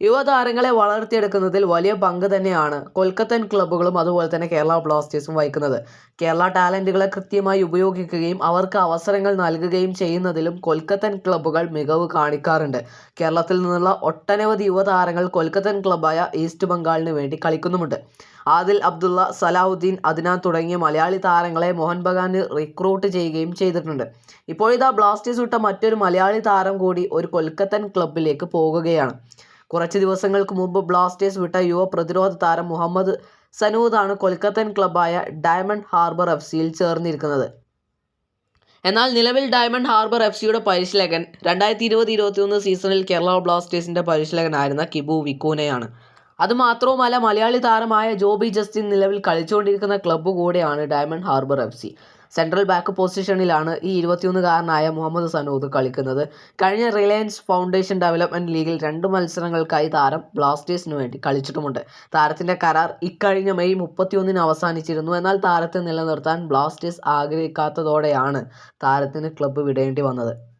യുവതാരങ്ങളെ വളർത്തിയെടുക്കുന്നതിൽ വലിയ പങ്ക് തന്നെയാണ് കൊൽക്കത്തൻ ക്ലബ്ബുകളും അതുപോലെ തന്നെ കേരള ബ്ലാസ്റ്റേഴ്സും വഹിക്കുന്നത്. കേരള ടാലന്റുകളെ കൃത്യമായി ഉപയോഗിക്കുകയും അവർക്ക് അവസരങ്ങൾ നൽകുകയും ചെയ്യുന്നതിലും കൊൽക്കത്തൻ ക്ലബ്ബുകൾ മികവ് കാണിക്കാറുണ്ട്. കേരളത്തിൽ നിന്നുള്ള ഒട്ടനവധി യുവതാരങ്ങൾ കൊൽക്കത്തൻ ക്ലബ്ബായ ഈസ്റ്റ് ബംഗാളിന് വേണ്ടി കളിക്കുന്നുമുണ്ട്. ആദിൽ അബ്ദുള്ള സലാഹുദ്ദീൻ അദ്നാൻ തുടങ്ങിയ മലയാളി താരങ്ങളെ മോഹൻ ബഗാന് റിക്രൂട്ട് ചെയ്യുകയും ചെയ്തിട്ടുണ്ട്. ഇപ്പോഴിതാ ബ്ലാസ്റ്റേഴ്സ് വിട്ട മറ്റൊരു മലയാളി താരം കൂടി ഒരു കൊൽക്കത്തൻ ക്ലബ്ബിലേക്ക് പോകുകയാണ്. കുറച്ച് ദിവസങ്ങൾക്ക് മുമ്പ് ബ്ലാസ്റ്റേഴ്സ് വിട്ട യുവ പ്രതിരോധ താരം മുഹമ്മദ് സനൂദാണ് കൊൽക്കത്തൻ ക്ലബ്ബായ ഡയമണ്ട് ഹാർബർ എഫ് സിയിൽ ചേർന്നിരിക്കുന്നത്. എന്നാൽ നിലവിൽ ഡയമണ്ട് ഹാർബർ എഫ് സിയുടെ പരിശീലകൻ രണ്ടായിരത്തി ഇരുപത് ഇരുപത്തിയൊന്ന് സീസണിൽ കേരള ബ്ലാസ്റ്റേഴ്സിന്റെ പരിശീലകനായിരുന്ന കിബു വിക്കൂനയാണ്. അതുമാത്രവുമല്ല മലയാളി താരമായ ജോബി ജസ്റ്റിൻ നിലവിൽ കളിച്ചുകൊണ്ടിരിക്കുന്ന ക്ലബ്ബ് കൂടെയാണ് Diamond Harbour F C. Central back പൊസിഷനിലാണ് ഈ ഇരുപത്തിയൊന്നുകാരനായ മുഹമ്മദ് സനൂദ് കളിക്കുന്നത്. കഴിഞ്ഞ റിലയൻസ് ഫൗണ്ടേഷൻ ഡെവലപ്മെന്റ് ലീഗിൽ രണ്ട് മത്സരങ്ങൾക്കായി താരം ബ്ലാസ്റ്റേഴ്സിന് വേണ്ടി കളിച്ചിട്ടുമുണ്ട്. താരത്തിന്റെ കരാർ ഇക്കഴിഞ്ഞ മെയ് മുപ്പത്തിയൊന്നിന് അവസാനിച്ചിരുന്നു. എന്നാൽ താരത്തെ നിലനിർത്താൻ ബ്ലാസ്റ്റേഴ്സ് ആഗ്രഹിക്കാത്തതോടെയാണ് താരത്തിന് ക്ലബ്ബ് വിടേണ്ടി വന്നത്.